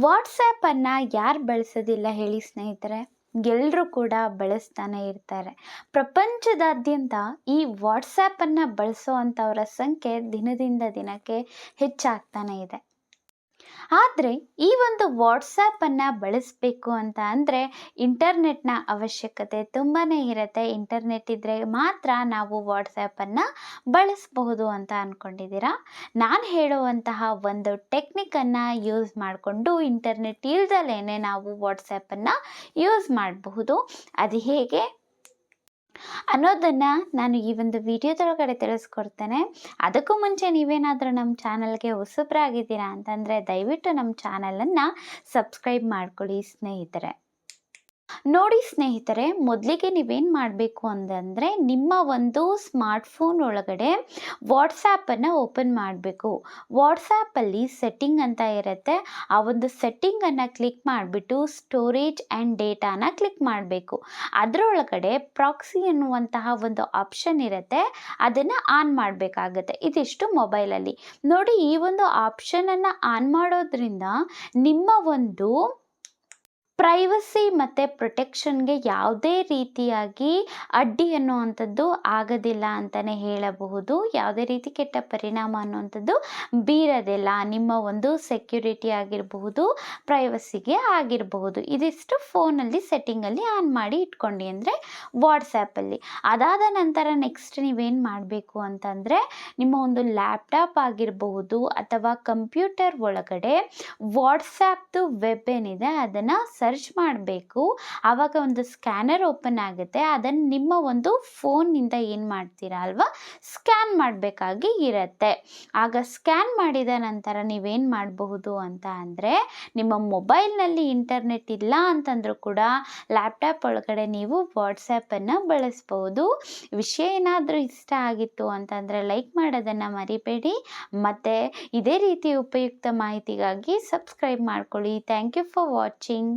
ವಾಟ್ಸ್ಯಾಪನ್ನು ಯಾರು ಬಳಸೋದಿಲ್ಲ ಹೇಳಿ ಸ್ನೇಹಿತರೆ ಎಲ್ಲರೂ ಕೂಡ ಬಳಸ್ತಾನೆ ಇರ್ತಾರೆ. ಪ್ರಪಂಚದಾದ್ಯಂತ ಈ ವಾಟ್ಸ್ಯಾಪನ್ನು ಬಳಸೋ ಅಂಥವರ ಸಂಖ್ಯೆ ದಿನದಿಂದ ದಿನಕ್ಕೆ ಹೆಚ್ಚಾಗ್ತಾನೆ ಇದೆ. ಆದರೆ ಈ ಒಂದು ವಾಟ್ಸಪ್ಪನ್ನು ಬಳಸಬೇಕು ಅಂತ ಅಂದರೆ ಇಂಟರ್ನೆಟ್ನ ಅವಶ್ಯಕತೆ ತುಂಬಾ ಇರುತ್ತೆ. ಇಂಟರ್ನೆಟ್ ಇದ್ದರೆ ಮಾತ್ರ ನಾವು ವಾಟ್ಸಪ್ಪನ್ನು ಬಳಸಬಹುದು ಅಂತ ಅಂದ್ಕೊಂಡಿದ್ದೀರಾ ನಾನು ಹೇಳುವಂತಹ ಒಂದು ಟೆಕ್ನಿಕನ್ನು ಯೂಸ್ ಮಾಡಿಕೊಂಡು ಇಂಟರ್ನೆಟ್ ಇಲ್ದಲೇ ನಾವು ವಾಟ್ಸಪ್ಪನ್ನು ಯೂಸ್ ಮಾಡಬಹುದು. ಅದು ಹೇಗೆ? ಅನ್ನೋದನ್ನು ನಾನು ಈ ಒಂದು ವಿಡಿಯೋದೊಳಗಡೆ ತಿಳಿಸ್ಕೊಡ್ತೇನೆ. ಅದಕ್ಕೂ ಮುಂಚೆ ನೀವೇನಾದರೂ ನಮ್ಮ ಚಾನಲ್ಗೆ ಹೊಸಬ್ರಾಗಿದ್ದೀರಾ ಅಂತಂದರೆ ದಯವಿಟ್ಟು ನಮ್ಮ ಚಾನಲನ್ನು ಸಬ್ಸ್ಕ್ರೈಬ್ ಮಾಡ್ಕೊಳ್ಳಿ ಸ್ನೇಹಿತರೆ. ನೋಡಿ ಸ್ನೇಹಿತರೆ, ಮೊದಲಿಗೆ ನೀವೇನು ಮಾಡಬೇಕು ಅಂತಂದರೆ ನಿಮ್ಮ ಒಂದು ಸ್ಮಾರ್ಟ್ಫೋನ್ ಒಳಗಡೆ ವಾಟ್ಸಾಪನ್ನು ಓಪನ್ ಮಾಡಬೇಕು. ವಾಟ್ಸಾಪಲ್ಲಿ ಸೆಟ್ಟಿಂಗ್ ಅಂತ ಇರುತ್ತೆ. ಆ ಒಂದು ಸೆಟ್ಟಿಂಗನ್ನು ಕ್ಲಿಕ್ ಮಾಡಿಬಿಟ್ಟು ಸ್ಟೋರೇಜ್ ಆ್ಯಂಡ್ ಡೇಟಾನ ಕ್ಲಿಕ್ ಮಾಡಬೇಕು. ಅದರೊಳಗಡೆ ಪ್ರಾಕ್ಸಿ ಎನ್ನುವಂತಹ ಒಂದು ಆಪ್ಷನ್ ಇರುತ್ತೆ. ಅದನ್ನು ಆನ್ ಮಾಡಬೇಕಾಗತ್ತೆ. ಇದಿಷ್ಟು ಮೊಬೈಲಲ್ಲಿ. ನೋಡಿ, ಈ ಒಂದು ಆಪ್ಷನನ್ನು ಆನ್ ಮಾಡೋದ್ರಿಂದ ನಿಮ್ಮ ಒಂದು ಪ್ರೈವಸಿ ಮತ್ತು ಪ್ರೊಟೆಕ್ಷನ್ಗೆ ಯಾವುದೇ ರೀತಿಯಾಗಿ ಅಡ್ಡಿ ಅನ್ನುವಂಥದ್ದು ಆಗೋದಿಲ್ಲ ಅಂತಲೇ ಹೇಳಬಹುದು. ಯಾವುದೇ ರೀತಿ ಕೆಟ್ಟ ಪರಿಣಾಮ ಅನ್ನುವಂಥದ್ದು ಬೀರೋದಿಲ್ಲ. ನಿಮ್ಮ ಒಂದು ಸೆಕ್ಯುರಿಟಿ ಆಗಿರಬಹುದು ಪ್ರೈವಸಿಗೆ ಆಗಿರಬಹುದು. ಇದಿಷ್ಟು ಫೋನಲ್ಲಿ ಸೆಟ್ಟಿಂಗಲ್ಲಿ ಆನ್ ಮಾಡಿ ಇಟ್ಕೊಂಡು ಅಂದರೆ ವಾಟ್ಸ್ಯಾಪಲ್ಲಿ ಅದಾದ ನಂತರ ನೆಕ್ಸ್ಟ್ ನೀವೇನು ಮಾಡಬೇಕು ಅಂತಂದರೆ ನಿಮ್ಮ ಒಂದು ಲ್ಯಾಪ್ಟಾಪ್ ಆಗಿರಬಹುದು ಅಥವಾ ಕಂಪ್ಯೂಟರ್ ಒಳಗಡೆ ವಾಟ್ಸ್ಯಾಪ್ದು ವೆಬ್ ಏನಿದೆ ಅದನ್ನು ಸರ್ಚ್ ಮಾಡಬೇಕು. ಆವಾಗ ಒಂದು ಸ್ಕ್ಯಾನರ್ ಓಪನ್ ಆಗುತ್ತೆ. ಅದನ್ನು ನಿಮ್ಮ ಒಂದು ಫೋನ್ನಿಂದ ಏನು ಮಾಡ್ತೀರಾ ಅಲ್ವಾ? ಸ್ಕ್ಯಾನ್ ಮಾಡಬೇಕಾಗಿ ಇರುತ್ತೆ. ಆಗ ಸ್ಕ್ಯಾನ್ ಮಾಡಿದ ನಂತರ ನೀವೇನು ಮಾಡಬಹುದು ಅಂತ ಅಂದರೆ, ನಿಮ್ಮ ಮೊಬೈಲ್ನಲ್ಲಿ ಇಂಟರ್ನೆಟ್ ಇಲ್ಲ ಅಂತಂದರೂ ಕೂಡ ಲ್ಯಾಪ್ಟಾಪ್ ಒಳಗಡೆ ನೀವು ವಾಟ್ಸಪ್ಪನ್ನು ಬಳಸ್ಬೋದು ವಿಷಯ ಏನಾದರೂ ಇಷ್ಟ ಆಗಿತ್ತು ಅಂತಂದರೆ ಲೈಕ್ ಮಾಡೋದನ್ನು ಮರಿಬೇಡಿ. ಮತ್ತು ಇದೇ ರೀತಿ ಉಪಯುಕ್ತ ಮಾಹಿತಿಗಾಗಿ ಸಬ್ಸ್ಕ್ರೈಬ್ ಮಾಡ್ಕೊಳ್ಳಿ. Thank you for watching